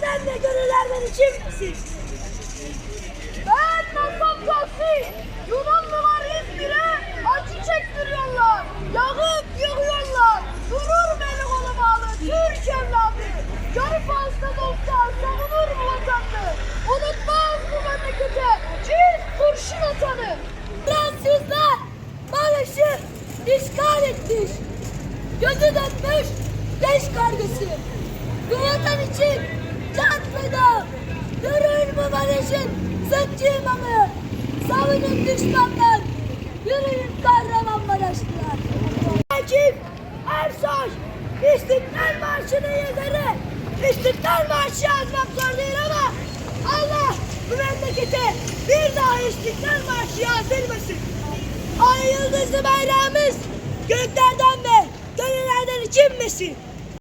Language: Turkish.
Gönüllerden için misin? Ben Nazım Gazzi. Yunanlılar İzmir'e acı çektiriyorlar. Yakıp yıkıyorlar. Durur beni kolu bağlı Türk evladı. Canı fazla olsa savunur mu vatanını? Unutmaz bu memlekete çift kurşun atanı. Fransızlar barışı işgal etmiş. Gözü dönmüş beş kargısı. Bu vatan için sıkçı imamı. Savunun düşmanlar. Yürüyün Kahramanmaraşlılar. Akif Ersoy İstiklal Marşı'nın yazarı. İstiklal Marşı yazmak zor değil ama Allah bu memlekete bir daha İstiklal Marşı yazdırmasın. Ay yıldızlı bayrağımız göklerden ve gönüllerden içinmesin.